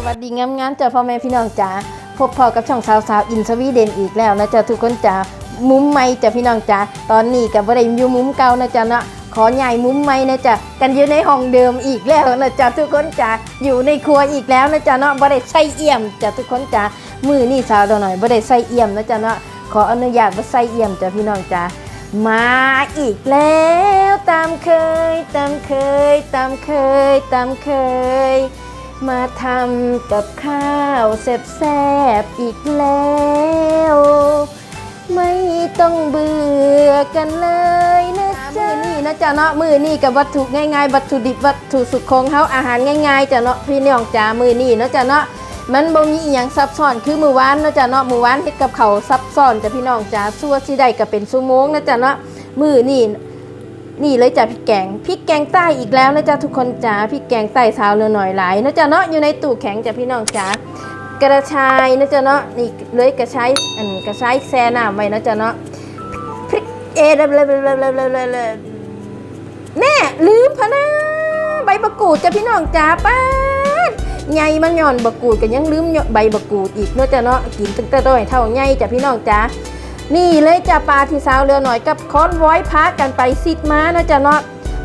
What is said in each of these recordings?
สวัสดีงามๆจ้าพ่อแม่พี่น้องจ้าพบพอกับช่องสาวสาวๆอินสวีเดนอีกแล้วนะจ๊ะทุกคนจ้ามุ้มใหม่จ้ะพี่น้องจ้าตอนนี้กับบ่ได้อยู่มุ้มเก่านะจ๊ะเนาะขอใหญ่มุ้มใหม่นะจ๊ะกันอยู่ในห้องเดิมอีกแล้วนะจ๊ะทุกคนจ้าอยู่ในครัวอีกแล้วนะจ๊ะเนาะบ่ได้ใส่เอี่ยมจ้ะทุกคนจ้ามือนี่สาวเราหน่อยบ่ได้ใส่เอี่ยมนะจ๊ะเนาะขออนุญาตบ่ใส่เอี่ยมจ้ะพี่น้องจ้ามาอีกแล้วตามเคยตามเคยตามเคยตามเคย มาทำกับข้าวแซ่บๆอีกแล้ว ไม่ต้องเบื่อกันเลยนะจ๊ะมือนี่นะจ๊ะเนาะมือนี่กับวัตถุง่ายๆ วัตถุดิบวัตถุสุขของเฮาอาหารง่ายๆจ้ะเนาะพี่น้องจ๋ามือนี่นะจ๊ะเนาะมันบ่มีอีหยังซับซ้อนคือมือวานนะจ๊ะเนาะมือวานเฮ็ดกับเขาซับซ้อนจ้ะพี่น้องจ๋าซั่วสิได้ก็เป็นชั่วโมงนะจ๊ะเนาะมือนี่ นี่เลยจ้ะพริกแกงพริกแกงใต้อีกแล้วนะจ๊ะทุกคนจ๋าพริกแกงใต้สาวเรือหน่อยหลายนะจ๊ะเนาะอยู่ในตู้แข็งจ้ะพี่น้องจ๋ากระชายนะจ๊ะเนาะนี่เลยกระชายอันกระชายแซ่น้ำไว้นะจ๊ะเนาะพริกเอเดบเลบเลบเลบเลบเลบแน่ลืมพะนะใบมะกูดจ้ะพี่น้องจ๋าป้าดใหญ่มันย่อนบะกูดก็ยังลืมใบมะกูดอีกเนาะจ๊ะเนาะกินตั้งแต่ต้อยเท่าใหญ่จ้ะพี่น้องจ๋า นี่เลยจ้ะปลาที่สาวเรือหน่อยกับคอนไว้พากันไปซิดมานะจ๊ะเนาะ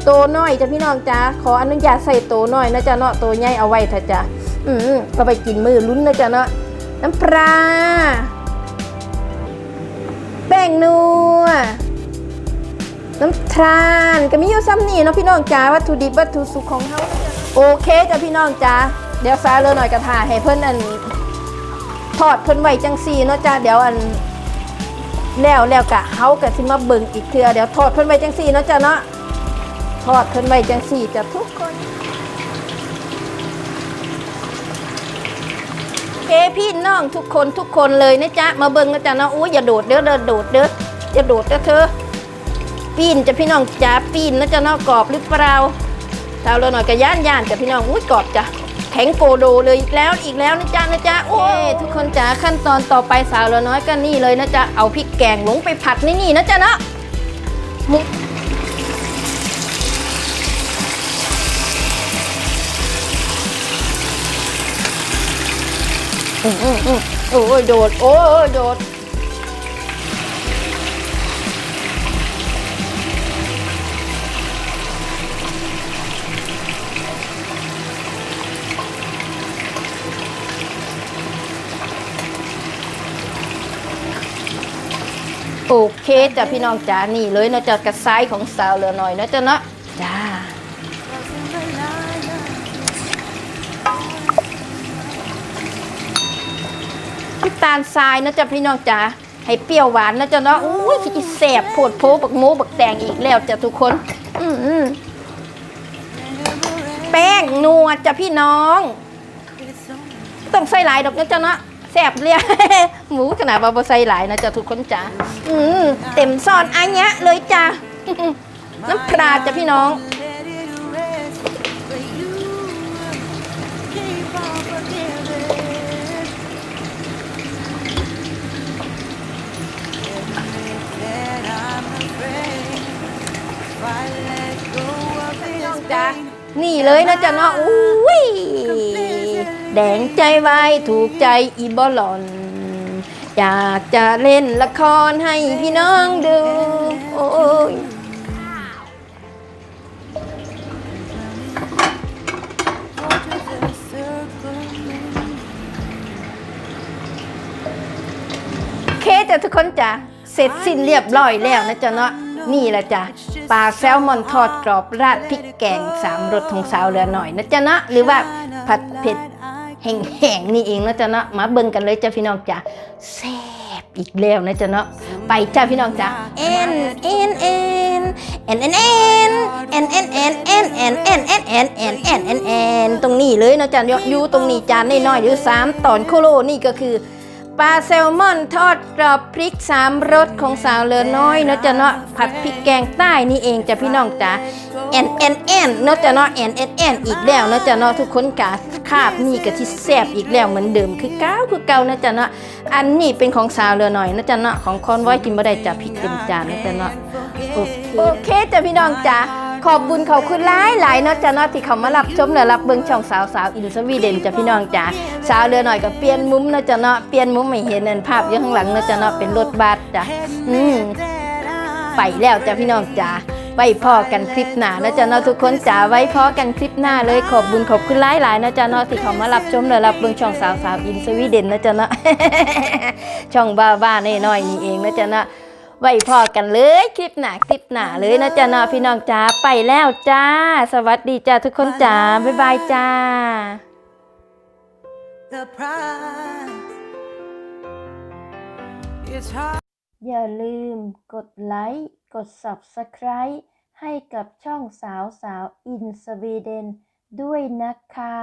โตน้อยจ้ะพี่น้องจ้าขออนุญาตใส่โตน้อยนะจ๊ะเนาะโตใหญ่เอาไว้เถอะจ้ะอืมก็ไปกินมือลุ้นนะจ๊ะเนาะน้ำปลาแป้งนัวน้ำตาลก็มีอยู่ซ้ำนี่เนาะพี่น้องจ้าวัตถุดิบวัตถุสุขของเขาโอเคจ้ะพี่น้องจ้าเดี๋ยวสาเรือหน่อยกระทาให้เพิ่อนอันทอดเพิ่อนไหวจังซีเนาะจ้าเดี๋ยวอัน แล้วแล้วกะเฮากะสิมาเบิ่งอีกเทื่อเดี๋ยวทอดเพิ่นไว้จังซี่เนาะจ้ะเนาะทอดเพิ่นไว้จังซี่จ้ะทุกคนเอพี่น้องทุกคนทุกคนเลยนะจ๊ะมาเบิ่งนะจ๊ะเนาะอู้อย่าโดดเด้อเด้อโดดเด้ออย่าโดดเด้อเธอปีนจะพี่น้องจ๋าปีนนะจ๊ะเนาะกรอบหรือเปล่าสาเราหน่อยกะย่านย่านจ้ะพี่น้องอุ้ยกรอบจ้ะ แข็งโกโดเลยอีกแล้วอีกแล้วนะจ๊ะนะจ๊ะโอ้ทุกคนจ๋าขั้นตอนต่อไปสาวเราน้อยก็นี่เลยนะจ๊ะเอาพริกแกงลงไปผัดในนี่นะจ๊ะเนาะมุกอืมอืมอืมโอ้ยโดดโอ้ยโดด โอเคจ้ะพี่น้องจ๋านี่เลยเนาะจะกระซ้ายของสาวเหลือหน่อยเนาะจ้ะเนาะจ้าน้ำตาลทรายนะจ๊ะพี่น้องจ๋าให้เปรี้ยวหวานนะจ๊ะเนาะอุ้ยคิดแสบโผดโผบักหมูบักแตงอีกแล้วจ้ะทุกคนอืมอืมแป้งนัวจ้ะพี่น้อง ต้องใส่หลายดอกนะจ๊ะเนาะ แสบเรียหมูขนาดบาบใส่หลายนะจ๊ะทุกคนจ๋าอืมเต็มซอนอันเนี้ยเลยจ้ะน้ำปลาจ้ะพี่น้องจ้ะนี่เลยนะจ๊ะเนาะอุ้ย แดงใจไว้ถูกใจอีบอลอน อยากจะเล่นละครให้พี่น้องดู โอ้ยเคจ้ะทุกคนจ้ะเสร็จสิ้นเรียบร้อยแล้วนะจ๊ะเนาะนี่แหละจ้ะปลาแซลมอนทอดกรอบราดพริกแกงสามรสของสาวเรือหน่อยนะจ๊ะเนาะหรือว่าผัดเผ็ด แห้งๆนี่เองนะจ๊ะเนาะมาเบิ่งกันเลยจ้ะพี่น้องจ้ะแซ่บอีกแล้วนะจ๊ะเนาะไปจ้ะพี่น้องจ้ะเอ็นเอ็นเอ็นเอ็นเอ็นเอ็นเอ็นเอ็นเอ็นเอ็นเอ็นเอ็นเอ็นเอ็นเอ็นเอ็นเอ็นเอ็นตรงนี้เลยนะจ๊ะยอยู่ตรงนี้จานน้อยๆหรือสามตอนโคโลนี่ก็คือ ปลาแซลมอนทอดกรอบพริกสามรสของสาวเลอน้อยเนาะจะเนาะผัดพริกแกงใต้นี่เองจ้ะพี่น้องจ๋าแอนแอนแอนเนาะจะเนาะแอนแอนแอนอีกแล้วเนาะจะเนาะทุกคนกาคาบนี่ก็ที่แซบอีกแล้วเหมือนเดิมคือเก้าคือเก่านะจะเนาะอันนี้เป็นของสาวเรือน่อยนะจะเนาะของคอนไว้กินบ่ได้จ้ะพริกเต็มจานนะจะเนาะโอเคโอเคจ้ะพี่น้องจ๋า ขอบบุญขอบคุณหลายหลายนาะจ้ะเนาที่เขามารับชมและรับเบิ่งช่องสาวสาวอินสวีเดนจ้ะพี่น้องจ้าสาวเรือหน่อยก็เปลี่ยนมุมนาะจ้ะเนาเปลี่ยนมุมไม่เห็นนั่นภาพอยู่ข้างหลังนาะจ้ะเนาเป็นรถบัสจ้ะอืมไปแล้วจ้ะพี่น้องจ้าไว้พอกันคลิปหน้านะจ๊ะเนาะทุกคนจ๋าไว้พอกันคลิปหน้าเลยขอบบุญขอบคุณหลายหลายนะจ๊ะเนาะที่เขามารับชมและรับเบิ่งช่องสาวสาวอินสวีเดนนะจ๊ะเนาะช่องบ้าบ้าๆน้อยนี่เองนะจ๊ะเนาะ ไว้พอกันเลยคลิปหนาคลิปหนาเลยนะจ๊ะเนาะพี่น้องจ้าไปแล้วจ้า สวัสดีจ้าทุกคนจ้าบ๊ายบายจ้า the prize. It's hard. อย่าลืมกดไลค์กด Subscribe ให้กับช่องสาวสาวอินสวีเดนด้วยนะคะ